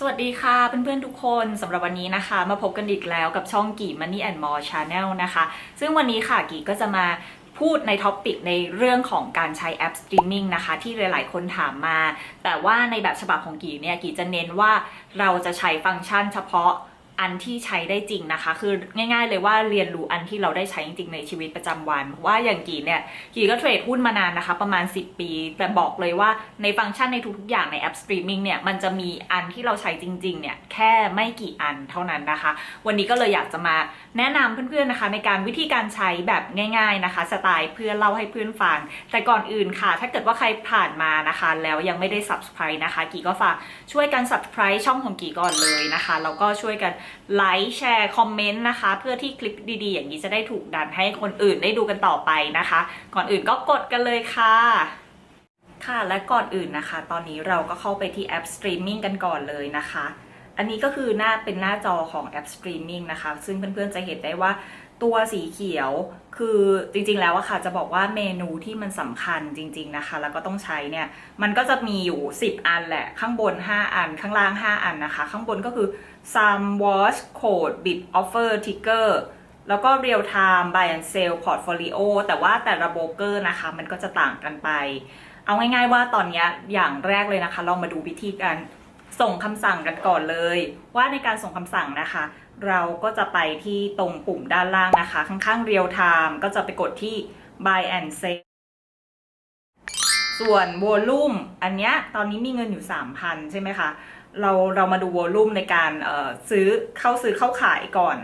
สวัสดีค่ะเพื่อนๆทุกคนสำหรับวันนี้นะคะ มาพบกันอีกแล้วกับช่องกี่ Money and More Channel นะคะ ซึ่งวันนี้ค่ะกี่ก็จะมาพูดในท็อปิกในเรื่องของการใช้แอปสตรีมมิ่งนะคะ ที่หลายๆ คนถามมา แต่ว่าในแบบฉบับของกี่เนี่ยกี่จะเน้นว่าเราจะใช้ฟังก์ชันเฉพาะ อันที่ใช้ได้จริงนะคะ คือง่าย ๆ เลยว่าเรียนรู้อันที่เราได้ใช้จริงๆในชีวิตประจำวัน ว่าอย่างกี่เนี่ยกี่ก็เทรดหุ้นมานานนะคะ ประมาณ 10 ปี แต่บอกเลยว่าในฟังก์ชันในทุกๆ อย่างในแอปสตรีมมิ่งเนี่ยมันจะมีอันที่เราใช้จริงๆเนี่ยแค่ไม่กี่อันเท่านั้นนะคะ วันนี้ก็เลยอยากจะมาแนะนำเพื่อนๆนะคะ ในการวิธีการใช้แบบง่าย ๆนะคะ สไตล์เพื่อเล่าให้เพื่อนฟัง แต่ก่อนอื่นค่ะ ถ้าเกิดว่าใครผ่านมานะคะ แล้วยังไม่ได้ subscribe นะคะ กี่ก็ฝากช่วยกัน subscribe ช่องของกี่ก่อนเลยนะคะแล้วก็ช่วยกันไลค์แชร์คอมเมนต์นะคะ เพื่อที่คลิปดีๆ อย่างนี้จะได้ถูกดันให้คนอื่นได้ดูกันต่อไปนะคะ ก่อนอื่นก็กดกันเลยค่ะค่ะและก่อนอื่นนะคะ ตอนนี้เราก็เข้าไปที่แอปสตรีมมิ่งกันก่อนเลยนะคะ อันนี้ก็คือหน้าเป็นหน้าจอของแอปสตรีมมิ่งนะคะ ซึ่งเพื่อนๆจะเห็นได้ว่า ตัวสีเขียวคือจริงๆแล้วอะค่ะจะบอกว่าเมนูที่มันสำคัญจริง ๆนะคะ แล้วก็ต้องใช้เนี่ยมันก็จะมีอยู่ 10 อันแหละ ข้างบน 5 อัน ข้างล่าง 5 อันนะคะ ข้างบนก็คือ some watch code bid offer ticker แล้วก็ real time buy and sell portfolio แต่ว่าแต่ละโบรกเกอร์นะคะ มันก็จะต่างกันไป เอาง่ายๆว่าตอนนี้อย่างแรกเลยนะคะ เรามาดูวิธีการส่งคำสั่งกันก่อนเลย ว่าในการส่งคำสั่งนะคะ เราก็จะไปที่ตรงปุ่มด้านล่างนะคะ ข้างๆ real time ก็จะไปกดที่ buy and sell ส่วน volume อันเนี้ยตอนนี้มีเงินอยู่ 3,000 ใช่ไหมคะ เราเรามาดู volume ในการซื้อเข้าซื้อเข้าขายก่อน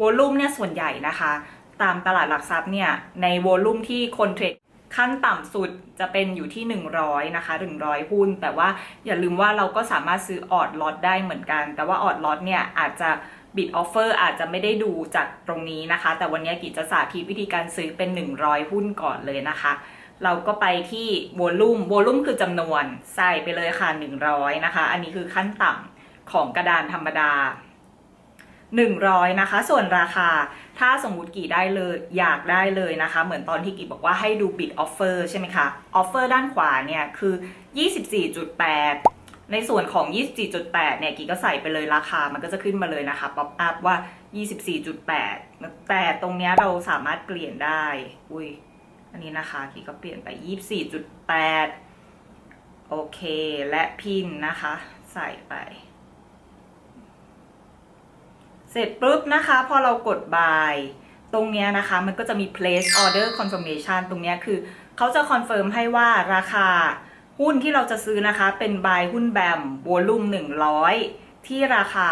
volume เนี่ยส่วนใหญ่นะคะ ตามตลาดหลักทรัพย์เนี่ยใน volume ที่คนเทรดขั้นต่ำสุดจะเป็นอยู่ที่ 100 นะคะ 100 หุ้น แต่ว่าอย่าลืมว่าเราก็สามารถซื้อออดล็อตได้เหมือนกัน แต่ว่าออดล็อตเนี่ยอาจจะ บิดออฟเฟอร์อาจจะไม่ได้ดูจากตรงนี้นะคะ แต่วันนี้กิจจะสาธิตวิธีการซื้อเป็น 100 หุ้นก่อนเลยนะคะ เราก็ไปที่วอลลุ่มวอลลุ่มคือจำนวนใส่ไปเลยค่ะ 100 นะคะ อันนี้คือขั้นต่ำของกระดานธรรมดา 100 นะคะ ส่วนราคาถ้าสมมติกี่ได้เลยอยากได้เลยนะคะ เหมือนตอนที่กี่บอกว่าให้ดูบิดออฟเฟอร์ใช่ไหมคะออฟเฟอร์ด้านขวาเนี่ยคือ 24.8 ในส่วนของ 24.8 เนี่ยกีก็ใส่ไปเลยราคา มันก็จะขึ้นมาเลยนะคะ ป๊อปอัพว่า 24.8 แต่ตรงเนี้ยเราสามารถเปลี่ยนได้ อุ้ย อันนี้นะคะกีก็เปลี่ยนไป 24.8 โอเค และพินนะคะ ใส่ไป เสร็จปุ๊บนะคะ พอเรากด buy ตรงเนี้ยนะคะ มันก็จะมี place order confirmation ตรงเนี้ยคือ เขาจะคอนเฟิร์มให้ว่าราคา หุ้นที่เราจะซื้อนะคะเป็น buy หุ้นแบม volume 100 ที่ราคา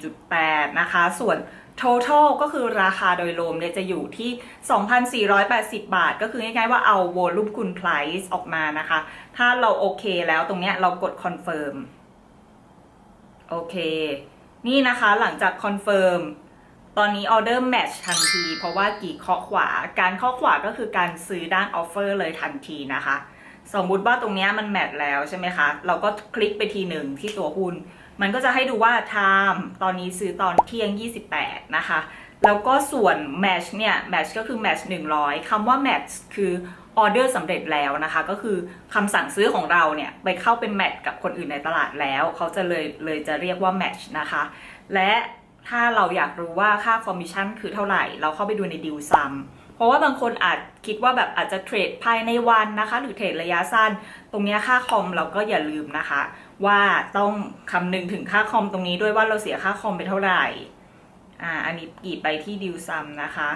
24.8 นะคะ ส่วน total ก็คือราคาโดยรวมเนี่ยจะอยู่ที่ 2,480 บาท ก็คือง่ายๆว่าเอา volume คูณ price ออกมานะคะ ถ้าเราโอเคแล้วตรงเนี้ยเรากด confirm โอเค นี่นะคะหลังจากคอนเฟิร์มตอนนี้ออเดอร์แมทช์ทันที เพราะว่ากี่เคาะขวา การเคาะขวาก็คือการซื้อด้านออฟเฟอร์เลยทันทีนะคะ สมมุติว่าตรงนี้มันแมทแล้วใช่ไหมคะ เราก็คลิกไปทีหนึ่งที่ตัวหุ้น มันก็จะให้ดูว่า time ตอนนี้ซื้อตอนเที่ยง 28 นะคะ แล้วก็ส่วน match เนี่ย match ก็คือ match 100คำว่า match คือออเดอร์สำเร็จแล้วนะคะ ก็คือคำสั่งซื้อของเราเนี่ย ไปเข้าเป็นแมทกับคนอื่นในตลาดแล้ว เขาจะเลยเลยจะเรียกว่า match นะคะ และถ้าเราอยากรู้ว่าค่าคอมมิชชั่นคือเท่าไหร่ เราเข้าไปดูในดิวซัม เพราะว่าบางคนอาจคิดว่าแบบอาจจะเทรดภายในวันนะคะ หรือเทรดระยะสั้น ตรงนี้ค่าคอมเราก็อย่าลืมนะคะ ว่าต้องคำนึงถึงค่าคอมตรงนี้ด้วยว่าเราเสียค่าคอมไปเท่าไหร่อ่าอันนี้กี่ไปที่ดิวซัมนะคะ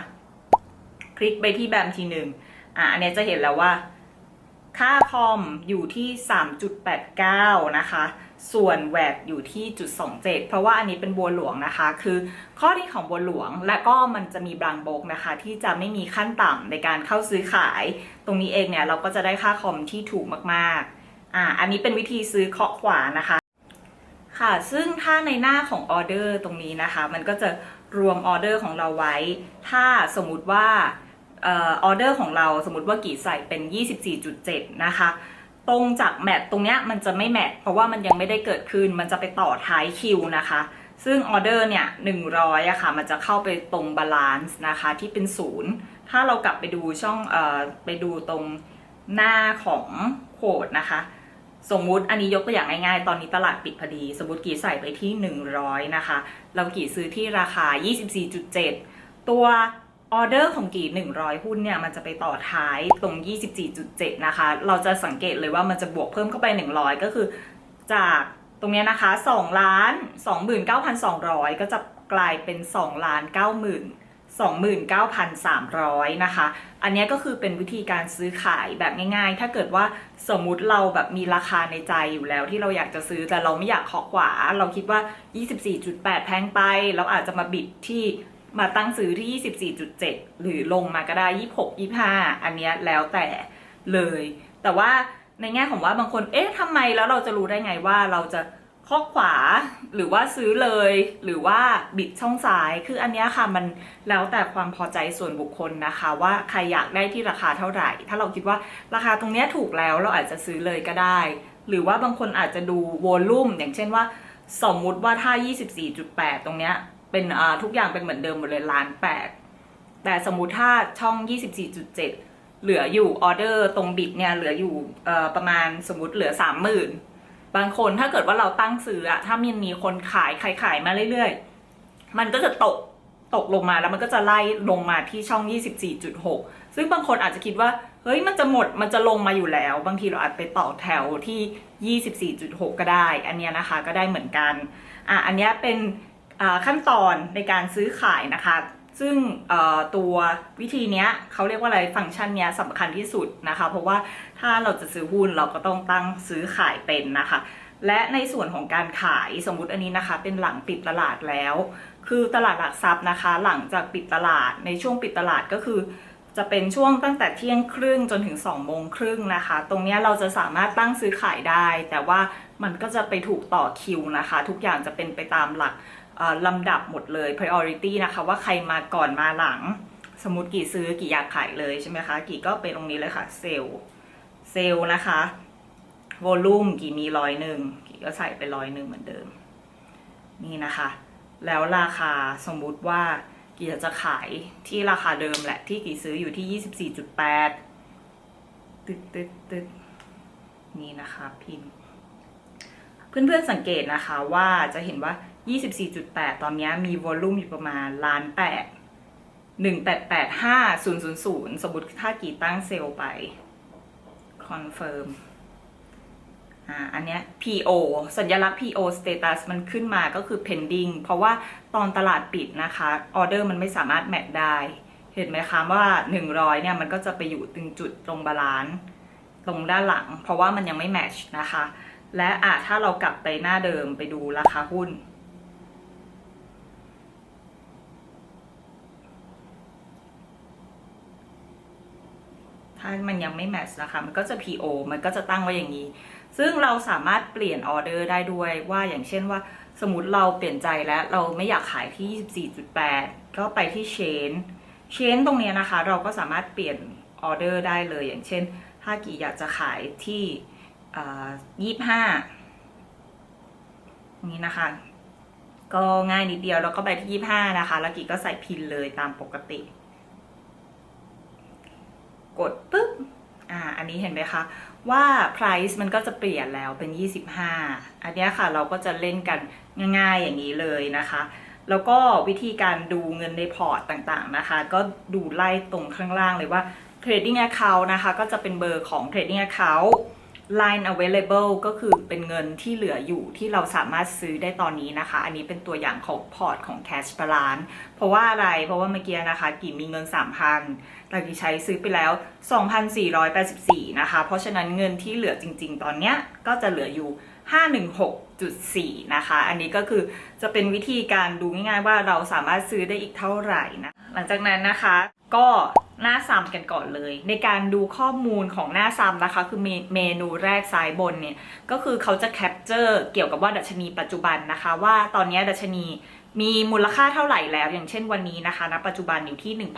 คลิกไปที่แบมทีหนึ่งอะอันนี้จะเห็นแล้วว่า ค่าคอมอยู่ที่ 3.89 นะคะ ส่วนแหวดอยู่ที่จุด 27 เพราะว่าอันนี้เป็นบัวหลวงนะคะ คือข้อดีของบัวหลวง และก็มันจะมีบางโบกนะคะ ที่จะไม่มีขั้นต่ำในการเข้าซื้อขาย ตรงนี้เองเนี่ยเราก็จะได้ค่าคอมที่ถูกมากๆ อ่า อันนี้เป็นวิธีซื้อเคาะขวานะคะ ค่ะ ซึ่งถ้าในหน้าของออเดอร์ตรงนี้นะคะ มันก็จะรวมออเดอร์ของเราไว้ ถ้าสมมุติว่าออเดอร์ของเราสมมติว่ากี่ใส่เป็น 24.7 นะคะ ตรงจากแมทตรงเนี้ยมันจะไม่แมทเพราะว่ามันยังไม่ได้เกิดขึ้นมันจะไปต่อท้ายคิวนะคะ ซึ่งออเดอร์เนี่ย100อะค่ะมันจะเข้าไปตรงบาลานซ์นะคะที่เป็นศูนย์ถ้าเรากลับไปดูช่องเอ่อไปดูตรงหน้าของโคดนะคะ สมมุติอันนี้ยกตัวอย่างง่ายๆ ตอนนี้ตลาดปิดพอดี สมมติกี่ใส่ไปที่ 100 นะคะ เรากี่ซื้อที่ราคา 24.7 ตัว ออเดอร์ของกี่ 100 หุ้นเนี่ย มันจะไปต่อท้ายตรง 24.7 นะคะ เราจะสังเกตเลยว่ามันจะบวกเพิ่มเข้าไป 100 ก็คือจากตรงเนี้ยนะคะ2ล้าน29,200 ก็จะกลายเป็น2ล้าน90,000 29,300 นะคะ อันเนี้ยก็คือเป็นวิธีการซื้อขายแบบง่ายๆ ถ้าเกิดว่าสมมุติเราแบบมีราคาในใจอยู่แล้วที่เราอยากจะซื้อแต่เราไม่อยากขอขวา เราคิดว่า 24.8 แพงไป เราอาจจะมาบิดที่ มาตั้งซื้อที่ 24.7 หรือลงมาก็ได้ 26 25 อันเนี้ยแล้วแต่เลย แต่ว่าในแง่ของว่าบางคน เอ๊ะทำไมแล้วเราจะรู้ได้ไงว่าเราจะข้อขวาหรือว่าซื้อเลย หรือว่าบิดช่องซ้าย คืออันเนี้ยค่ะมันแล้วแต่ความพอใจส่วนบุคคลนะคะ ว่าใครอยากได้ที่ราคาเท่าไหร่ ถ้าเราคิดว่าราคาตรงเนี้ยถูกแล้วเราอาจจะซื้อเลยก็ได้ หรือว่าบางคนอาจจะดูวอลลุ่มอย่างเช่นว่า สมมุติว่าถ้า 24.8 ตรงเนี้ย เป็นอ่าทุกอย่างเป็นเหมือนเดิมหมดเลยล้านแปดแต่สมมุติถ้าช่อง 24.7 เหลืออยู่ออเดอร์ตรงบิดเนี่ยเหลืออยู่ประมาณสมมติเหลือ 30,000 บางคนถ้าเกิดว่าเราตั้งซื้ออะถ้ามันมีคนขายขายขายมาเรื่อยๆ มันก็จะตกตกลงมาแล้วมันก็จะไล่ลงมาที่ช่อง 24.6 ซึ่งบางคนอาจจะคิดว่า เฮ้ยมันจะหมดมันจะลงมาอยู่แล้ว บางทีเราอาจไปต่อแถวที่ 24.6 ก็ได้ อันเนี้ยนะคะก็ได้เหมือนกันอะอันเนี้ยเป็น ขั้นตอนในการซื้อขายนะคะ ซึ่งตัววิธีนี้เขาเรียกว่าอะไรฟังก์ชันนี้สำคัญที่สุดนะคะ เพราะว่าถ้าเราจะซื้อหุ้นเราก็ต้องตั้งซื้อขายเป็นนะคะ และในส่วนของการขายสมมุติอันนี้นะคะ เป็นหลังปิดตลาดแล้ว คือตลาดหลักทรัพย์นะคะ หลังจากปิดตลาดในช่วงปิดตลาดก็คือจะเป็นช่วงตั้งแต่เที่ยงครึ่งจนถึง2โมงครึ่งนะคะ ตรงนี้เราจะสามารถตั้งซื้อขายได้ แต่ว่ามันก็จะไปถูกต่อคิวนะคะ ทุกอย่างจะเป็นไปตามหลัก ลำดับหมดเลย priority นะคะว่าใครมาก่อนมาหลัง สมมติกี่ซื้อกี่อยากขายเลยใช่ไหมคะ กี่ก็ไปตรงนี้เลยค่ะเซลล์เซลล์นะคะวอลลุ่มกี่มีร้อยหนึ่งกี่ก็ใส่ไปร้อยหนึ่งเหมือนเดิม นี่นะคะ แล้วราคาสมมุติว่ากี่จะขายที่ราคาเดิมแหละที่กี่ซื้ออยู่ที่24.8ตึ๊ดตึ๊ดตึ๊ดนี่นะคะพิมพ์เพื่อนๆสังเกตนะคะว่าจะเห็นว่า 24.8 ตอนนี้มีวอลลุ่มอยู่ประมาณล้านแปดหนึ่งแปดแปดห้าศูนย์ศูนย์ศูนย์สมมติถ้ากี่ตั้งเซลล์ไปคอนเฟิร์มอ่าอันเนี้ย PO สัญลักษณ์ PO status มันขึ้นมาก็คือ pending เพราะว่าตอนตลาดปิดนะคะออเดอร์มันไม่สามารถแมทได้ เห็นไหมคะว่า 100 เนี่ย มันก็จะไปอยู่ตรงจุดตรงบาลานซ์ตรงด้านหลัง เพราะว่ามันยังไม่แมทช์นะคะ และอะถ้าเรากลับไปหน้าเดิมไปดูราคาหุ้น ถ้ามันยังไม่แมทช์นะคะ มันก็จะ PO มันก็จะตั้งไว้อย่างนี้ ซึ่งเราสามารถเปลี่ยนออเดอร์ได้ด้วยว่าอย่างเช่นว่าสมมติเราเปลี่ยนใจแล้วเราไม่อยากขายที่ 24.8 ก็ไปที่เชนเชนตรงนี้นะคะ เราก็สามารถเปลี่ยนออเดอร์ได้เลย อย่างเช่น ถ้ากี่อยากจะขายที่ยี่สิบห้านี่นะคะ ก็ง่ายนิดเดียวแล้วก็ไปที่ยี่ห้านะคะ แล้วกี่ก็ใส่พินเลยตามปกติ กดปุ๊บอ่าอันนี้เห็นไหมคะ ว่า price มันก็จะเปลี่ยนแล้วเป็น 25 อันนี้ค่ะเราก็จะเล่นกันง่ายๆอย่างนี้เลยนะคะ แล้วก็วิธีการดูเงินในพอร์ตต่างๆนะคะ ก็ดูไล่ตรงข้างล่างเลยว่า trading account นะคะ ก็จะเป็นเบอร์ของ trading account line available ก็คือเป็นเงินที่เหลืออยู่ที่เราสามารถซื้อได้ตอนนี้นะคะ อันนี้เป็นตัวอย่างของพอร์ตของ cash balance เพราะว่าอะไรเพราะว่าเมื่อกี้นะคะกี่มีเงิน 3,000แต่กี่ใช้ซื้อไปแล้ว 2,484 นะคะ เพราะฉะนั้นเงินที่เหลือจริง ๆ ตอนเนี้ยก็จะเหลืออยู่ 516.4 นะคะ อันนี้ก็คือจะเป็นวิธีการดูง่ายๆว่าเราสามารถซื้อได้อีกเท่าไหร่นะ ลังจากนั้นนะคะ ก็หน้าซ้ำกันก่อนเลย ในการดูข้อมูลของหน้าซ้ำนะคะ คือเมเมนูแรกซ้ายบนเนี่ย ก็คือเขาจะแคปเจอร์เกี่ยวกับว่าดัชนีปัจจุบันนะคะ ว่าตอนนี้ดัชนีมีมูลค่าเท่าไหร่แล้ว อย่างเช่นวันนี้นะคะณปัจจุบันอยู่ที่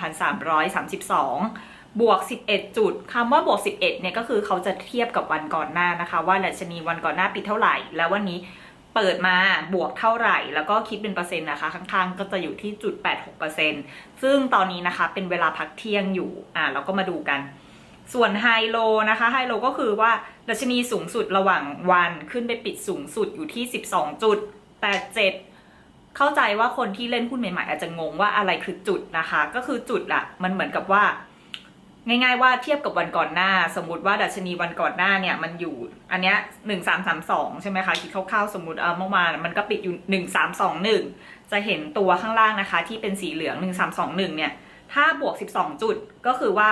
1,332 บวก 11 จุดคำว่าบวก 11 เนี่ยก็คือเขาจะเทียบกับวันก่อนหน้านะคะ ว่าดัชนีวันก่อนหน้าปิดเท่าไหร่ แล้ววันนี้ เปิดมาบวกเท่าไหร่ แล้วก็คิดเป็นเปอร์เซ็นต์นะคะ ข้างๆ ก็จะอยู่ที่จุด 86%ซึ่งตอนนี้นะคะเป็นเวลาพักเที่ยงอยู่อ่าเราก็มาดูกัน ส่วนไฮโลนะคะไฮโลก็คือว่าดัชนีสูงสุดระหว่างวันขึ้นไปปิดสูงสุดอยู่ที่ 12.87เข้าใจว่าคนที่เล่นหุ้นใหม่ๆอาจจะงงว่าอะไรคือจุดนะคะ ก็คือจุดอะมันเหมือนกับว่า ง่ายๆว่าเทียบกับวันก่อนหน้า สมมติว่าดัชนีวันก่อนหน้าเนี่ยมันอยู่ อันเนี้ยหนึ่งสามสามสองใช่ไหมคะคิดคร่าวๆสมมติเออเมื่อวานมันก็ปิดอยู่หนึ่งสามสองหนึ่งจะเห็นตัวข้างล่างนะคะ ที่เป็นสีเหลืองหนึ่งสามสองหนึ่งเนี่ยถ้าบวก12จุดก็คือว่า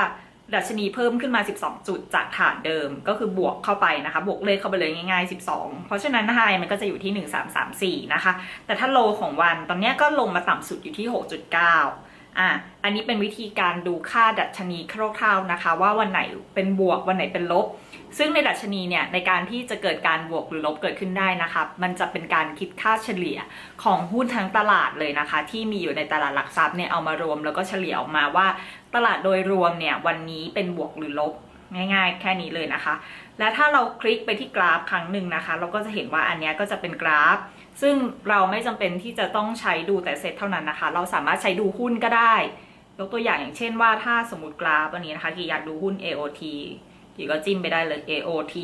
ดัชนีเพิ่มขึ้นมา 12 จุดจากฐานเดิมก็คือบวกเข้าไปนะคะ บวกเลขเข้าไปเลยง่ายๆ 12 เพราะฉะนั้นไฮมันก็จะอยู่ที่ 1334 นะคะ แต่ถ้าโลของวันตอนเนี้ยก็ลงมาต่ำสุดอยู่ที่ 6.9 อะอันนี้เป็นวิธีการดูค่าดัชนีคร่าวๆนะคะ ว่าวันไหนเป็นบวกวันไหนเป็นลบ ซึ่งในดัชนีเนี่ยในการที่จะเกิดการบวกหรือลบเกิดขึ้นได้นะคะมันจะเป็นการคิดค่าเฉลี่ยของหุ้นทั้งตลาดเลยนะคะ ที่มีอยู่ในตลาดหลักทรัพย์เนี่ยเอามารวมแล้วก็เฉลี่ยออกมาว่า ตลาดโดยรวมเนี่ยวันนี้เป็นบวกหรือลบง่ายๆ แค่นี้เลยนะคะ และถ้าเราคลิกไปที่กราฟครั้งหนึ่งนะคะ เราก็จะเห็นว่าอันเนี้ยก็จะเป็นกราฟ ซึ่งเราไม่จำเป็นที่จะต้องใช้ดูแต่เซตเท่านั้นนะคะ เราสามารถใช้ดูหุ้นก็ได้ ยกตัวอย่างอย่างเช่นว่าถ้าสมมติกราฟอันนี้นะคะที่อยากดูหุ้น AOT ที่ก็จิ้มไปได้เลย AOT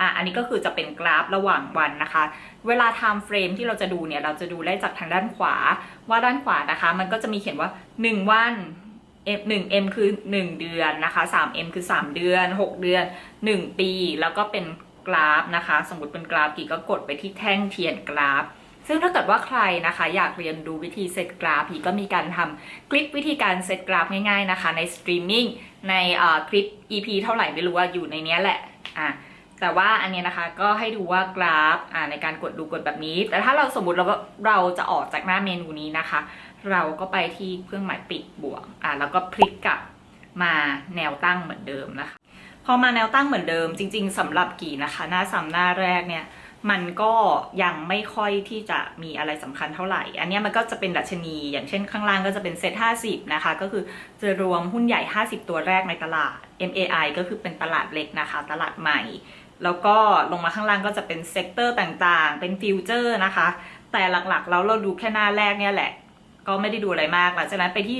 อะอันนี้ก็คือจะเป็นกราฟระหว่างวันนะคะ เวลา time frame ที่เราจะดูเนี่ย เราจะดูได้จากทางด้านขวา ว่าด้านขวานะคะ มันก็จะมีเขียนว่า 1 วัน M 1 M คือ 1 เดือนนะคะ3 M คือ 3 เดือน 6 เดือน 1 ปี แล้วก็เป็น กราฟนะคะ สมมติเป็นกราฟกี่ก็กดไปที่แท่งเทียนกราฟ ซึ่งถ้าเกิดว่าใครนะคะ อยากเรียนดูวิธีเซตกราฟพีก็มีการทำคลิปวิธีการเซตกราฟง่ายๆนะคะ ในสตรีมมิ่งในคลิป EP เท่าไหร่ไม่รู้ว่าอยู่ในเนี้ยแหละอะแต่ว่าอันเนี้ยนะคะก็ให้ดูว่ากราฟอ่าในการกดดูกดแบบนี้ แต่ถ้าเราสมมติเราเราจะออกจากหน้าเมนูนี้นะคะ เราก็ไปที่เครื่องหมายปิดบวกอ่าแล้วก็พลิกกลับมาแนวตั้งเหมือนเดิมนะคะ พอมาแนวตั้งเหมือนเดิม จริง ๆสำหรับกี่นะคะ หน้าซ้ำหน้าแรกเนี่ยมันก็ยังไม่ค่อยที่จะมีอะไรสำคัญเท่าไหร่ อันนี้มันก็จะเป็นดัชนี อย่างเช่นข้างล่างก็จะเป็นเซ็ต50นะคะ ก็คือจะรวมหุ้นใหญ่ 50 ตัวแรกในตลาด MAI ก็คือเป็นตลาดเล็กนะคะ ตลาดใหม่ แล้วก็ลงมาข้างล่างก็จะเป็นเซกเตอร์ต่างๆ เป็นฟิวเจอร์นะคะ แต่หลักๆ แล้วเราดูแค่หน้าแรกเนี่ยแหละ ก็ไม่ได้ดูอะไรมากหลังจากนั้นไปที่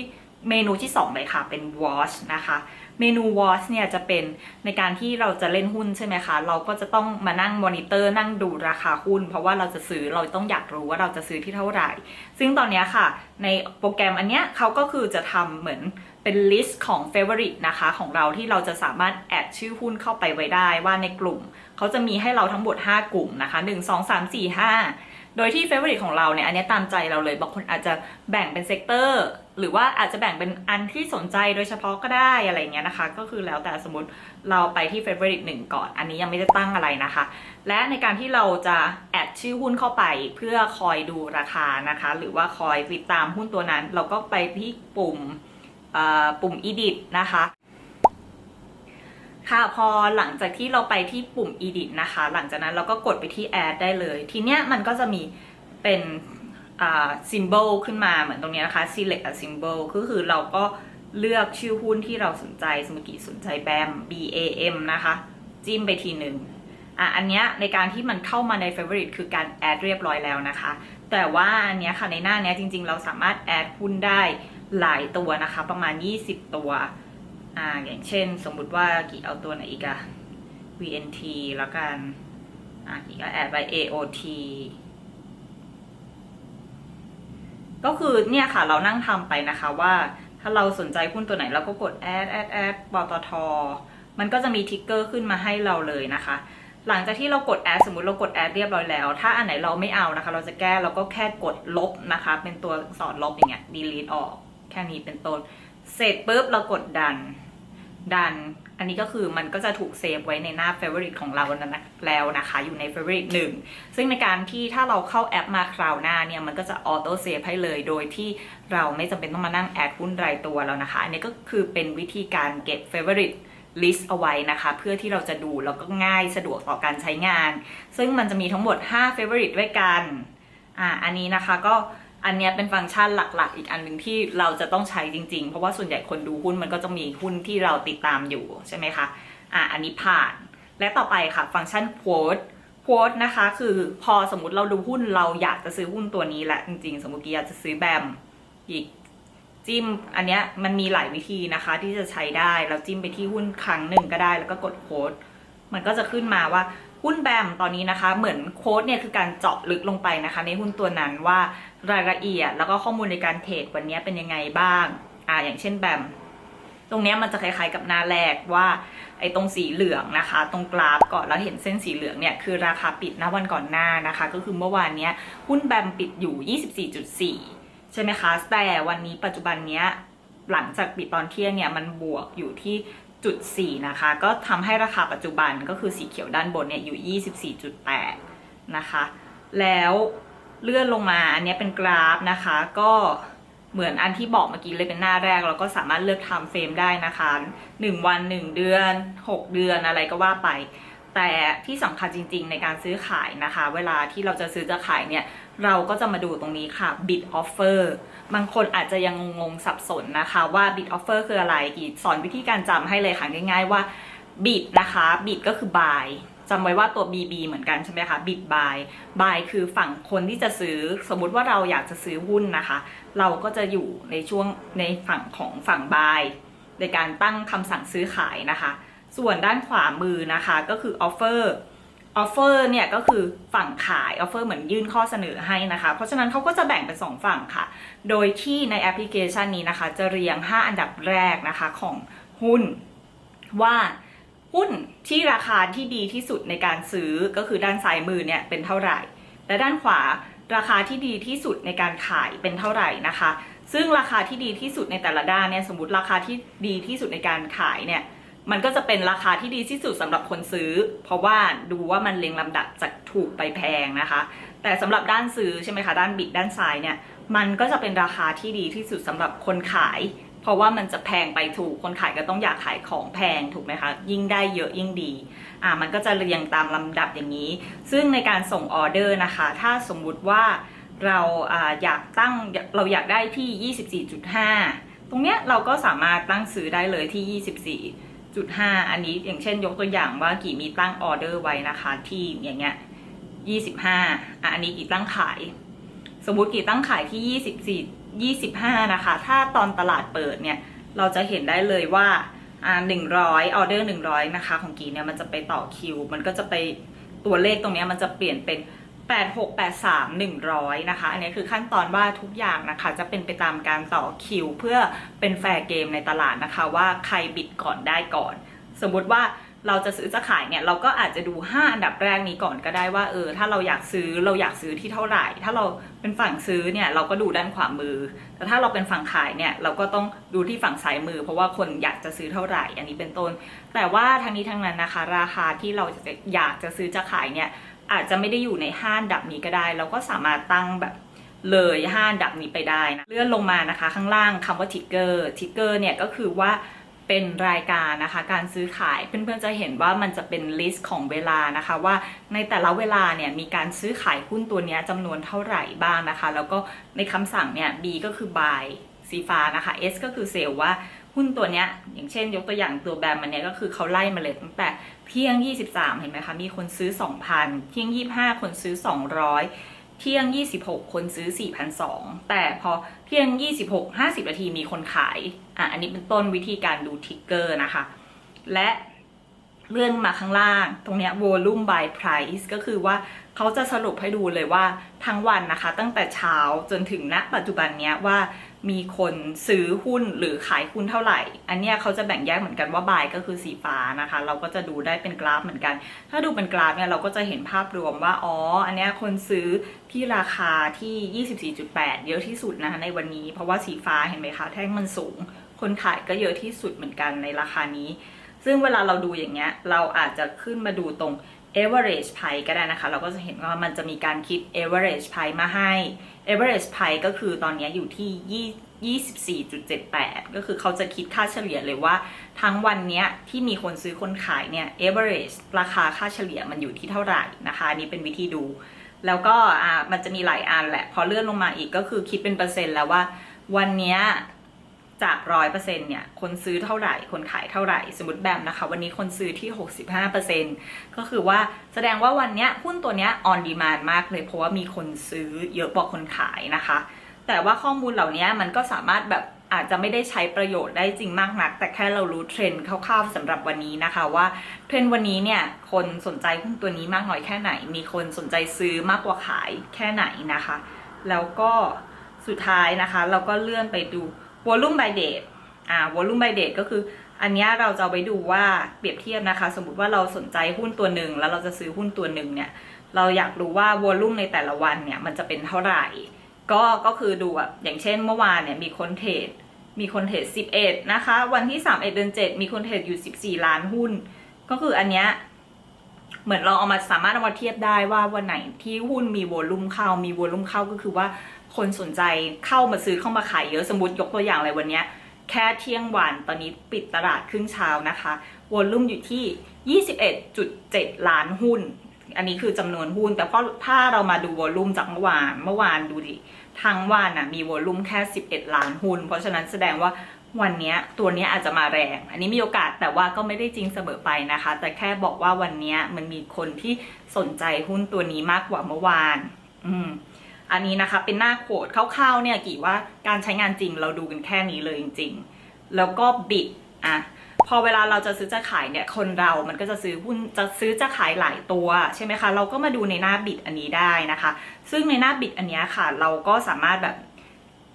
เมนูที่ 2 เลยค่ะ เป็น watch นะคะ เมนู watch เนี่ยจะเป็นในการที่เราจะเล่นหุ้นใช่ไหมคะ เราก็จะต้องมานั่งมอนิเตอร์นั่งดูราคาหุ้น เพราะว่าเราจะซื้อเราต้องอยากรู้ว่าเราจะซื้อที่เท่าไหร่ ซึ่งตอนนี้ค่ะ ในโปรแกรมอันเนี้ยเขาก็คือจะทำเหมือนเป็นลิสต์ของ favorite นะคะของเราที่เราจะสามารถแอดชื่อหุ้นเข้าไปไว้ได้ว่าในกลุ่ม เขาจะมีให้เราทั้งหมด 5 กลุ่มนะคะ 1 2 3 4 5 โดยที่ favorite ของเราเนี่ยอันนี้ตามใจเราเลยบางคนอาจจะแบ่งเป็นเซกเตอร์ หรือว่าอาจจะแบ่งเป็นอันที่สนใจโดยเฉพาะก็ได้อะไรเงี้ยนะคะ ก็คือแล้วแต่สมมติเราไปที่ favorite 1ก่อน อันนี้ยังไม่ได้ตั้งอะไรนะคะ และในการที่เราจะแอดชื่อหุ้นเข้าไปเพื่อคอยดูราคานะคะ หรือว่าคอยติดตามหุ้นตัวนั้น เราก็ไปที่ปุ่มปุ่ม edit นะคะค่ะพอหลังจากที่เราไปที่ปุ่ม edit นะคะ หลังจากนั้นเราก็กดไปที่ add ได้เลย ทีเนี้ยมันก็จะมีเป็น อ่า symbol ขึ้นมาเหมือนตรงนี้นะคะ select a symbol ก็คือเราก็เลือกชื่อหุ้นที่เราสนใจ สมมติสนใจแบม B A M นะคะ จิ้มไปทีหนึ่งอะอันเนี้ยในการที่มันเข้ามาใน favorite คือการ add เรียบร้อยแล้วนะคะ แต่ว่าอันเนี้ยค่ะในหน้าเนี้ยจริง ๆ เราสามารถ add หุ้นได้หลายตัวนะคะ ประมาณ 20 ตัวอ่าอย่างเช่น สมมุติว่ากี่เอาตัวไหนอีกอะ VNT แล้วกันอ่ากี่ก็แอดไป AOT ก็คือเนี่ยค่ะเรานั่งทำไปนะคะว่าถ้าเราสนใจหุ้นตัวไหนเราก็กดแอดแอดแอดปตทมันก็จะมีทิกเกอร์ขึ้นมาให้เราเลยนะคะ หลังจากที่เรากดแอดสมมติเรากดแอดเรียบร้อยแล้ว ถ้าอันไหนเราไม่เอานะคะ เราจะแก้เราก็แค่กดลบนะคะ เป็นตัวสอดลบอย่างเงี้ย delete ออก แค่นี้เป็นต้น เสร็จปุ๊บเรากดดัน ดัน อันนี้ก็คือมันก็จะถูกเซฟไว้ในหน้า favorite ของเราแล้วนะคะ อยู่ใน favorite หนึ่งซึ่งในการที่ถ้าเราเข้าแอปมาคราวหน้าเนี่ย มันก็จะออโต้เซฟให้เลย โดยที่เราไม่จำเป็นต้องมานั่งแอดหุ้นรายตัวแล้วนะคะ อันนี้ก็คือเป็นวิธีการเก็บ favorite list เอาไว้นะคะ เพื่อที่เราจะดูแล้วก็ง่ายสะดวกต่อการใช้งาน ซึ่งมันจะมีทั้งหมด 5 favorite ด้วยกันอ่าอันนี้นะคะก็ อันนี้เป็นฟังก์ชันหลักๆ อีกอันหนึ่งที่เราจะต้องใช้จริง ๆ เพราะว่าส่วนใหญ่คนดูหุ้นมันก็จะมีหุ้นที่เราติดตามอยู่ใช่ไหมคะ อ่าอันนี้ผ่าน และต่อไปค่ะฟังก์ชัน quote quote นะคะคือพอสมมติเราดูหุ้นเราอยากจะซื้อหุ้นตัวนี้แหละจริงๆ สมมติกี้อยากจะซื้อแบมอีกจิ้มอันเนี้ยมันมีหลายวิธีนะคะที่จะใช้ได้ เราจิ้มไปที่หุ้นครั้งหนึ่งก็ได้แล้วก็กดโค้ดมันก็จะขึ้นมาว่า หุ้นแบมตอนนี้นะคะ เหมือนโค้ดเนี่ยคือการเจาะลึกลงไปนะคะ ในหุ้นตัวนั้นว่ารายละเอียด แล้วก็ข้อมูลในการเทรดวันนี้เป็นยังไงบ้างอ่าอย่างเช่นแบมตรงเนี้ยมันจะคล้ายๆกับหน้าแรกว่าไอ้ตรงสีเหลืองนะคะ ตรงกราฟก่อนแล้วเห็นเส้นสีเหลืองเนี่ยคือราคาปิดณวันก่อนหน้านะคะ ก็คือเมื่อวานเนี้ยหุ้นแบมปิดอยู่ 24.4 ใช่ไหมคะ แต่วันนี้ปัจจุบันเนี้ยหลังจากปิดตอนเที่ยงเนี่ยมันบวกอยู่ที่ จุด4นะคะ ก็ทำให้ราคาปัจจุบันก็คือสีเขียวด้านบนเนี่ยอยู่ 24.8 นะคะ แล้วเลื่อนลงมาอันเนี้ยเป็นกราฟนะคะ ก็เหมือนอันที่บอกเมื่อกี้เลยเป็นหน้าแรกเราก็สามารถเลือกทำเฟรมได้นะคะ 1 วัน 1 เดือน 6 เดือนอะไรก็ว่าไป แต่ที่สำคัญจริง ๆ ในการซื้อขายนะคะ เวลาที่เราจะซื้อจะขายเนี่ย เราก็จะมาดูตรงนี้ค่ะ bid offer บางคนอาจจะยังงงสับสนนะคะ ว่า bid offer คืออะไรกีสอนวิธีการจำให้เลยค่ะง่ายๆว่า bid นะคะ bid ก็คือ buy จำไว้ว่าตัว BB เหมือนกันใช่ไหมคะ bid buy buy คือฝั่งคนที่จะซื้อ สมมุติว่าเราอยากจะซื้อหุ้นนะคะ เราก็จะอยู่ในช่วงในฝั่งของฝั่ง buy ในการตั้งคำสั่งซื้อขายนะคะ ส่วนด้านขวามือนะคะก็คือ offer offer เนี่ยก็คือฝั่งขาย offer เหมือนยื่นข้อเสนอให้นะคะ เพราะฉะนั้นเขาก็จะแบ่งเป็น 2 ฝั่งค่ะ โดยที่ในแอปพลิเคชันนี้นะคะ จะเรียง 5 อันดับแรกนะคะของหุ้น ว่าหุ้นที่ราคาที่ดีที่สุดในการซื้อก็คือด้านซ้ายมือเนี่ยเป็นเท่าไหร่ และด้านขวาราคาที่ดีที่สุดในการขายเป็นเท่าไหร่นะคะ ซึ่งราคาที่ดีที่สุดในแต่ละด้านเนี่ยสมมติราคาที่ดีที่สุดในการขายเนี่ย มันก็จะเป็นราคาที่ดีที่สุดสำหรับคนซื้อ เพราะว่าดูว่ามันเรียงลำดับจากถูกไปแพงนะคะ แต่สำหรับด้านซื้อใช่ไหมคะด้านบิดด้านซ้ายเนี่ยมันก็จะเป็นราคาที่ดีที่สุดสำหรับคนขาย เพราะว่ามันจะแพงไปถูกคนขายก็ต้องอยากขายของแพงถูกไหมคะ ยิ่งได้เยอะยิ่งดีอ่ามันก็จะเรียงตามลำดับอย่างนี้ ซึ่งในการส่งออเดอร์นะคะ ถ้าสมมุติว่าเราอาอยากตั้งเราอยากได้ที่ 24.5 ตรงเนี้ยเราก็สามารถตั้งซื้อได้เลยที่ 24 จุดห้าอันนี้อย่างเช่นยกตัวอย่างว่ากี่มีตั้งออเดอร์ไว้นะคะ ที่อย่างเงี้ยยี่สิบห้าอะอันนี้กี่ตั้งขาย สมมุติกี่ตั้งขายที่ยี่สิบสี่ยี่สิบห้านะคะ ถ้าตอนตลาดเปิดเนี่ย เราจะเห็นได้เลยว่าอ่าหนึ่งร้อยออเดอร์หนึ่งร้อยนะคะ ของกี่เนี่ยมันจะไปต่อคิว มันก็จะไปตัวเลขตรงนี้มันจะเปลี่ยนเป็น 8 6 8 3 100 นะคะ อันนี้คือขั้นตอนว่าทุกอย่างนะคะ จะเป็นไปตามการต่อคิว เพื่อเป็นแฟร์เกมในตลาดนะคะ ว่าใครบิดก่อนได้ก่อน สมมุติว่าเราจะซื้อจะขายเนี่ยเราก็อาจจะดู 5 อันดับแรกนี้ก่อนก็ได้ว่าเออถ้าเราอยากซื้อเราอยากซื้อที่เท่าไหร่ ถ้าเราเป็นฝั่งซื้อเนี่ยเราก็ดูด้านขวามือ แต่ถ้าเราเป็นฝั่งขายเนี่ยเราก็ต้องดูที่ฝั่งซ้ายมือ เพราะว่าคนอยากจะซื้อเท่าไหร่ อันนี้เป็นต้น แต่ว่าทั้งนี้ทั้งนั้นนะคะ ราคาที่เราจะอยากจะซื้อจะขายเนี่ย อาจจะไม่ได้อยู่ในห้าอันดับนี้ก็ได้ เราก็สามารถตั้งแบบเลยห้าอันดับนี้ไปได้นะเลื่อนลงมานะคะ ข้างล่างคำว่าทิกเกอร์ทิกเกอร์เนี่ยก็คือว่าเป็นรายการนะคะ การซื้อขายเพื่อนๆจะเห็นว่ามันจะเป็นลิสต์ของเวลานะคะ ว่าในแต่ละเวลาเนี่ยมีการซื้อขายหุ้นตัวนี้จำนวนเท่าไหร่บ้างนะคะ แล้วก็ในคำสั่งเนี่ย B ก็คือ buy สีฟ้านะคะ S ก็คือเซลว่าหุ้นตัวเนี้ยอย่างเช่นยกตัวอย่างตัวแบมมันเนี้ยก็คือเขาไล่มาเลยตั้งแต่ เที่ยง 23 เห็นไหมคะ มีคนซื้อ 2,000 เที่ยง 25 คนซื้อ 200 เที่ยง 26 คนซื้อ 4,200 แต่พอเที่ยง 26 50 นาทีมีคนขาย อะ อันนี้เป็นต้นวิธีการดูทิกเกอร์นะคะ และเลื่อนมาข้างล่าง ตรงนี้ volume by price ก็คือว่าเขาจะสรุปให้ดูเลยว่าทั้งวันนะคะ ตั้งแต่เช้าจนถึงณปัจจุบันเนี้ยว่า มีคนซื้อหุ้นหรือขายหุ้นเท่าไหร่ อันเนี้ยเขาจะแบ่งแยกเหมือนกันว่า buy ก็คือสีฟ้านะคะ เราก็จะดูได้เป็นกราฟเหมือนกัน ถ้าดูเป็นกราฟเนี่ยเราก็จะเห็นภาพรวมว่า อ๋อ อันเนี้ยคนซื้อที่ราคาที่ 24.8 เยอะที่สุดนะคะในวันนี้ เพราะว่าสีฟ้าเห็นไหมคะ แท่งมันสูง คนขายก็เยอะที่สุดเหมือนกันในราคานี้ ซึ่งเวลาเราดูอย่างเงี้ย เราอาจจะขึ้นมาดูตรง average price ก็ได้นะคะ เราก็จะเห็นว่ามันจะมีการคิด average price มาให้ average price ก็คือตอนนี้อยู่ที่ 24.78 ก็คือเขาจะคิดค่าเฉลี่ยเลยว่า ทั้งวันเนี้ยที่มีคนซื้อคนขายเนี่ย average ราคาค่าเฉลี่ยมันอยู่ที่เท่าไหร่นะคะอันนี้เป็นวิธีดู แล้วก็มันจะมีหลายอันแหละ พอเลื่อนลงมาอีกก็คือคิดเป็นเปอร์เซ็นต์แล้วว่า วันเนี้ย จากร้อยเปอร์เซ็นต์เนี่ยคนซื้อเท่าไหร่ คนขายเท่าไหร่ สมมติแบบนะคะ วันนี้คนซื้อที่ 65เปอร์เซ็นต์ก็คือว่าแสดงว่าวันเนี้ยหุ้นตัวเนี้ย on demand มากเลยเพราะว่ามีคนซื้อเยอะกว่าคนขายนะคะ แต่ว่าข้อมูลเหล่านี้มันก็สามารถแบบอาจจะไม่ได้ใช้ประโยชน์ได้จริงมากนัก แต่แค่เรารู้เทรนด์คร่าวๆสำหรับวันนี้นะคะว่าเทรนด์วันนี้เนี่ยคนสนใจหุ้นตัวนี้มากน้อยแค่ไหน มีคนสนใจซื้อมากกว่าขายแค่ไหนนะคะ แล้วก็สุดท้ายนะคะ เราก็เลื่อนไปดู volume by date อ่า volume by date ก็คืออันนี้เราจะไปดูว่าเปรียบเทียบนะคะ สมมติว่าเราสนใจหุ้นตัวหนึ่งแล้วเราจะซื้อหุ้นตัวหนึ่งเนี่ย เราอยากรู้ว่า volume ในแต่ละวันเนี่ยมันจะเป็นเท่าไหร่ ก็ก็คือดูแบบอย่างเช่นเมื่อวานเนี่ยมีคนเทรดมีคนเทรด11 นะคะ วันที่ 3 1 เดือน 7 มีคนเทรดอยู่ 14 ล้านหุ้น ก็คืออันเนี้ยเหมือนเราเอามาสามารถเอามาเทียบได้ว่าวันไหนที่หุ้นมีโวลุ่มเข้า มีโวลุ่มเข้าก็คือว่า คนสนใจเข้ามาซื้อเข้ามาขายเยอะสมมติยกตัวอย่างอะไรวันนี้แค่เที่ยงวันตอนนี้ปิดตลาดครึ่งเช้านะคะวอลลุ่มอยู่ที่ 21.7 ล้านหุ้น อันนี้คือจำนวนหุ้น แต่พอถ้าเรามาดูวอลลุ่มจากเมื่อวานเมื่อวานดูดิทั้งวันน่ะมีวอลลุ่มแค่ 11 ล้านหุ้น เพราะฉะนั้นแสดงว่าวันนี้ตัวนี้อาจจะมาแรง อันนี้มีโอกาสแต่ว่าก็ไม่ได้จริงเสมอไปนะคะ แต่แค่บอกว่าวันนี้มันมีคนที่สนใจหุ้นตัวนี้มากกว่าเมื่อวาน อืม อันนี้นะคะเป็นหน้าโคดคร่าวๆเนี่ยกี่ว่าการใช้งานจริงเราดูกันแค่นี้เลยจริง ๆ แล้วก็บิดอะพอเวลาเราจะซื้อจะขายเนี่ยคนเรามันก็จะซื้อหุ้นจะซื้อจะขายหลายตัวใช่ไหมคะ เราก็มาดูในหน้าบิดอันนี้ได้นะคะ ซึ่งในหน้าบิดอันนี้ค่ะ เราก็สามารถแบบ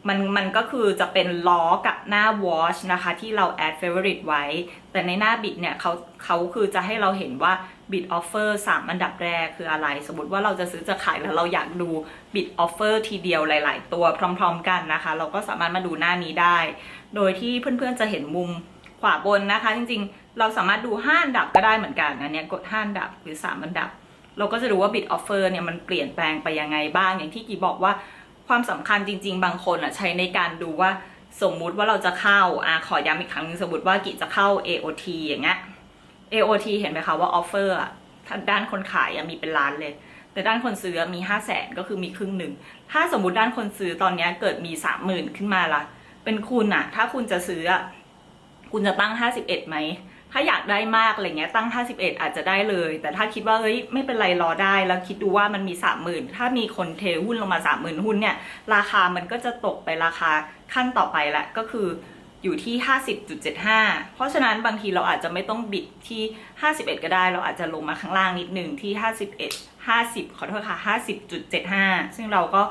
มันมันก็คือจะเป็นล้อกับหน้า watch นะคะ ที่เรา add favorite ไว้ แต่ในหน้าบิดเนี่ยเขาเขาคือจะให้เราเห็นว่า bid offer 3อันดับแรกคืออะไร สมมติว่าเราจะซื้อจะขายแล้วเราอยากดู bid offer ทีเดียวหลาย ๆ ตัวพร้อม ๆ กันนะคะ เราก็สามารถมาดูหน้านี้ได้ โดยที่เพื่อน ๆ จะเห็นมุมขวาบนนะคะ จริง ๆ เราสามารถดู5อันดับก็ได้เหมือนกันอันนี้กด5อันดับหรือ 3 อันดับ เราก็จะดูว่า bid offer เนี่ยมันเปลี่ยนแปลงไปยังไงบ้าง อย่างที่กีบอกว่าความสำคัญจริง ๆ บางคนอะใช้ในการดูว่าสมมุติว่าเราจะเข้าอะขอย้ำอีกครั้งนึงสมมติว่ากิจะเข้า AOT อย่างเงี้ย AOT เห็นไหมคะว่า offer อะถ้าด้านคนขายมีเป็นล้านเลย แต่ด้านคนซื้อมีห้าแสนก็คือมีครึ่งหนึ่ง ถ้าสมมุติด้านคนซื้อตอนนี้เกิดมีสามหมื่นขึ้นมาละเป็นคุณอะถ้าคุณจะซื้ออะคุณจะตั้งห้าสิบเอ็ดไหม ถ้าอยากได้มากอะไรเงี้ยตั้ง 51 อาจจะได้เลย แต่ถ้าคิดว่าเฮ้ยไม่เป็นไรรอได้ แล้วคิดดูว่ามันมี 30,000 ถ้ามีคนเทหุ้นลงมา 30,000 หุ้นเนี่ยราคามันก็จะตกไปราคาขั้นต่อไปละก็คือ อยู่ที่ 50.75 เพราะฉะนั้นบางทีเราอาจจะไม่ต้องบิดที่ 51 ก็ได้ เราอาจจะลงมาข้างล่างนิดหนึ่งที่ 51 50 ขอโทษค่ะ 50.75 ซึ่งเราก็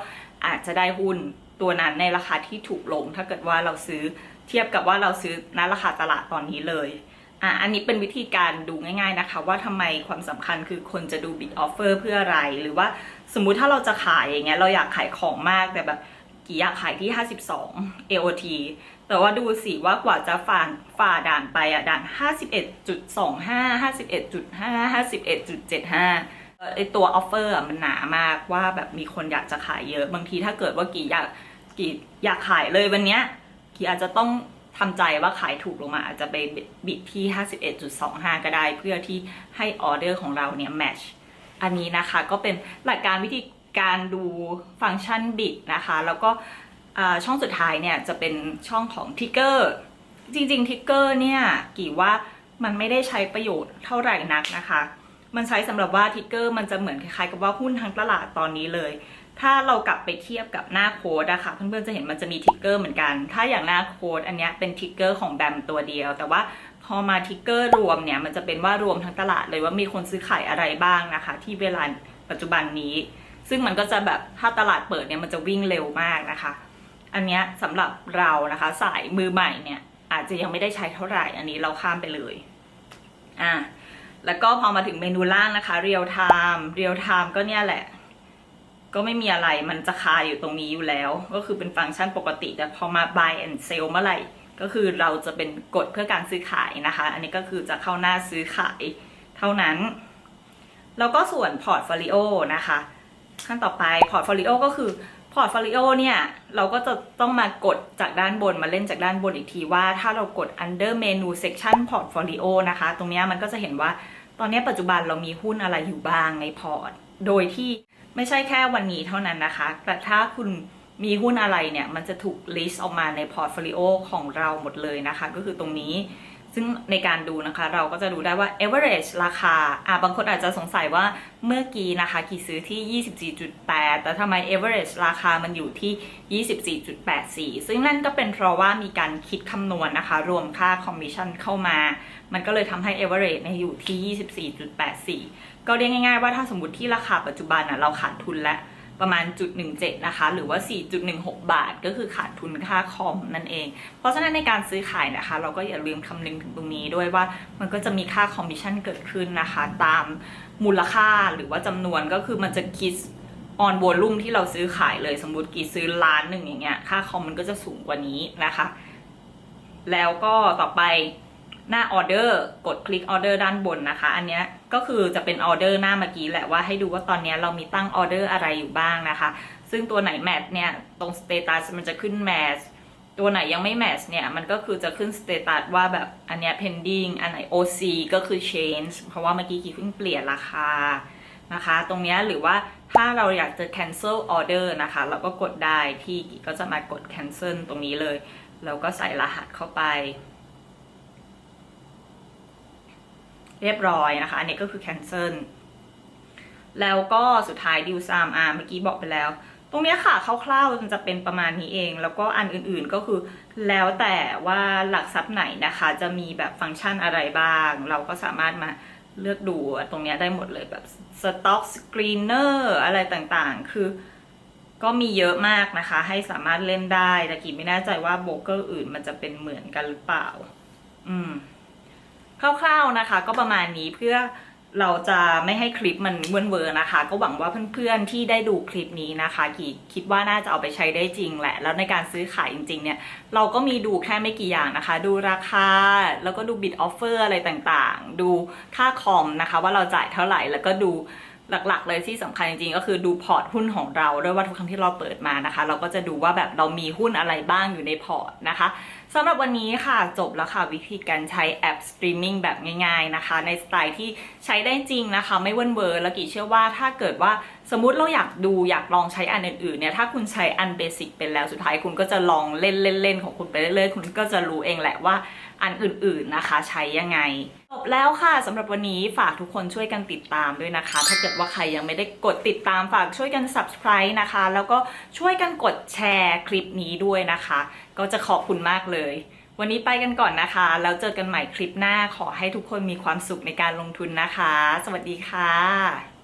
อาจจะได้หุ้นตัวนั้นในราคาที่ถูกลง ถ้าเกิดว่าเราซื้อเทียบกับว่าเราซื้อณราคาตลาดตอนนี้เลยอะอันนี้เป็นวิธีการดูง่าย ๆนะคะ ว่าทำไมความสำคัญคือคนจะดู bid offer เพื่ออะไร หรือว่าสมมุติถ้าเราจะขายอย่างเงี้ยเราอยากขายของมากแต่แบบกี่อยากขายที่ 52 AOT แต่ว่าดูสิว่ากว่าจะฝ่าฝ่าด่านไปอะด่าน 51.25 51.5 51.75เอ่อไอตัว offer อะมันหนามากว่าแบบมีคนอยากจะขายเยอะ บางทีถ้าเกิดว่ากี่อยากกี่อยากขายเลยวันเนี้ยกี่อาจจะต้องทำใจว่าขายถูกลงมาอาจจะไปบิดที่ 51.25 ก็ได้ เพื่อที่ให้ออเดอร์ของเราเนี่ยแมชอันนี้นะคะก็เป็นหลักการวิธีการดูฟังก์ชันบิดนะคะ แล้วก็ ช่องสุดท้ายเนี่ยจะเป็นช่องของทิกเกอร์จริงๆทิกเกอร์เนี่ยกี่ว่ามันไม่ได้ใช้ประโยชน์เท่าไหร่นักนะคะ มันใช้สำหรับว่าทิกเกอร์มันจะเหมือนคล้ายๆกับว่าหุ้นทั้งตลาดตอนนี้เลย ถ้าเรากลับไปเทียบกับหน้าโค้ดอะค่ะเพื่อนๆจะเห็นมันจะมีทิกเกอร์เหมือนกัน ถ้าอย่างหน้าโค้ดอันนี้เป็นทิกเกอร์ของแบมตัวเดียว แต่ว่าพอมาทิกเกอร์รวมเนี่ยมันจะเป็นว่ารวมทั้งตลาดเลยว่ามีคนซื้อขายอะไรบ้างนะคะ ที่เวลาปัจจุบันนี้ ซึ่งมันก็จะแบบถ้าตลาดเปิดเนี่ยมันจะวิ่งเร็วมากนะคะ อันเนี้ยสำหรับเรานะคะ สายมือใหม่เนี่ย อาจจะยังไม่ได้ใช้เท่าไหร่ อันนี้เราข้ามไปเลยอะแล้วก็พอมาถึงเมนูล่างนะคะ Real Time Real Time ก็เนี่ยแหละ ก็ไม่มีอะไรมันจะคาอยู่ตรงนี้อยู่แล้ว ก็คือเป็นฟังก์ชันปกติ แต่พอมา buy and sell เมื่อไหร่ก็คือเราจะเป็นกฎเพื่อการซื้อขายนะคะ อันนี้ก็คือจะเข้าหน้าซื้อขายเท่านั้น แล้วก็ส่วนพอร์ตโฟลิโอนะคะ ขั้นต่อไปพอร์ตโฟลิโอก็คือ พอร์ตโฟลิโอเนี่ยเราก็จะต้องมากดจากด้านบนมาเล่นจากด้านบนอีกทีว่าถ้าเรากด under menu section portfolio นะคะ ตรงนี้มันก็จะเห็นว่าตอนนี้ปัจจุบันเรามีหุ้นอะไรอยู่บ้างในพอร์ต โดยที่ไม่ใช่แค่วันนี้เท่านั้นนะคะ แต่ถ้าคุณมีหุ้นอะไรเนี่ย มันจะถูก list ออกมาในพอร์ตโฟลิโอของเราหมดเลยนะคะ ก็คือตรงนี้ ซึ่งในการดูนะคะเราก็จะดูได้ว่า average ราคาอะบางคนอาจจะสงสัยว่าเมื่อกี้นะคะกี่ซื้อที่ 24.8 แต่ทำไม average ราคามันอยู่ที่ 24.84 ซึ่งนั่นก็เป็นเพราะว่ามีการคิดคำนวณนะคะ รวมค่า commission เข้ามา มันก็เลยทำให้ average เนี่ยอยู่ที่ 24.84 ก็เรียกง่ายๆว่าถ้าสมมติที่ราคาปัจจุบันนะเราขาดทุนแล้ว ประมาณจุด17นะคะ หรือว่า 4.16 บาท ก็คือขาดทุนค่าคอมนั่นเอง เพราะฉะนั้นในการซื้อขายนะคะ เราก็อย่าลืมคำนึงถึงตรงนี้ด้วยว่ามันก็จะมีค่าคอมมิชชั่นเกิดขึ้นนะคะ ตามมูลค่าหรือว่าจำนวนก็คือมันจะคิดออน o วลุ่มที่เราซื้อขายเลยสมมติกี่ซื้อล้านหนึ่งอย่างเงี้ยค่าคอมมันก็จะสูงกว่านี้นะคะ แล้วก็ต่อไป หน้าออเดอร์กดคลิกออเดอร์ด้านบนนะคะ อันนี้ก็คือจะเป็นออเดอร์หน้าเมื่อกี้แหละว่าให้ดูว่าตอนนี้เรามีตั้งออเดอร์อะไรอยู่บ้างนะคะ ซึ่งตัวไหนแมทเนี่ยตรงสเตตัสมันจะขึ้นแมทตัวไหนยังไม่แมทเนี่ยมันก็คือจะขึ้นสเตตัสว่าแบบอันเนี้ย pending อันไหน OC ก็คือ change เพราะว่าเมื่อกี้กี้เพิ่งเปลี่ยนราคานะคะ ตรงนี้หรือว่าถ้าเราอยากจะ cancel order นะคะ เราก็กดได้ที่กีก็จะมากด cancel ตรงนี้เลย แล้วก็ใส่รหัสเข้าไป เรียบร้อยนะคะ อันนี้ก็คือ cancel แล้วก็สุดท้ายดิวซามอาเมื่อกี้บอกไปแล้ว ตรงเนี้ยค่ะคร่าวๆมันจะเป็นประมาณนี้เอง แล้วก็อันอื่นๆก็คือ แล้วแต่ว่าหลักทรัพย์ไหนนะคะ จะมีแบบฟังก์ชันอะไรบ้าง เราก็สามารถมาเลือกดูตรงเนี้ยได้หมดเลยแบบ stock screener อะไรต่างๆ คือก็มีเยอะมากนะคะ ให้สามารถเล่นได้ แต่กีไม่แน่ใจว่าโบรกเกอร์อื่นมันจะเป็นเหมือนกันหรือเปล่า อืม คร่าวๆนะคะ ก็ประมาณนี้เพื่อเราจะไม่ให้คลิปมันเวินเวอร์นะคะ ก็หวังว่าเพื่อนๆที่ได้ดูคลิปนี้นะคะกีคิดว่าน่าจะเอาไปใช้ได้จริงแหละ แล้วในการซื้อขายจริง ๆ เนี่ย เราก็มีดูแค่ไม่กี่อย่างนะคะ ดูราคา แล้วก็ดูบิดออฟเฟอร์อะไรต่างๆ ดูค่าคอมนะคะ ว่าเราจ่ายเท่าไหร่แล้วก็ดู หลักๆ เลยที่สำคัญจริงๆก็คือดูพอร์ตหุ้นของเราด้วยว่าทุกครั้งที่เราเปิดมานะคะ เราก็จะดูว่าแบบเรามีหุ้นอะไรบ้างอยู่ในพอร์ตนะคะสำหรับวันนี้ค่ะจบแล้วค่ะวิธีการใช้แอปสตรีมมิ่งแบบง่าย ๆนะคะ ในสไตล์ที่ใช้ได้จริงนะคะ ไม่เวินเวอร์แล้วกี่เชื่อว่าถ้าเกิดว่า สมมติเราอยากดูอยากลองใช้อันอื่นๆเนี่ยถ้าคุณใช้อันเบสิกเป็นแล้วสุดท้ายคุณก็จะลองเล่นเล่นๆของคุณไปเรื่อยๆคุณก็จะรู้เองแหละว่าอันอื่นๆนะคะ ใช้ยังไงจบแล้วค่ะสำหรับวันนี้ฝากทุกคนช่วยกันติดตามด้วยนะคะ ถ้าเกิดว่าใครยังไม่ได้กดติดตามฝากช่วยกัน subscribe นะคะ แล้วก็ช่วยกันกดแชร์คลิปนี้ด้วยนะคะ ก็จะขอบคุณมากเลย วันนี้ไปกันก่อนนะคะ แล้วเจอกันใหม่คลิปหน้าขอให้ทุกคนมีความสุขในการลงทุนนะคะ สวัสดีค่ะ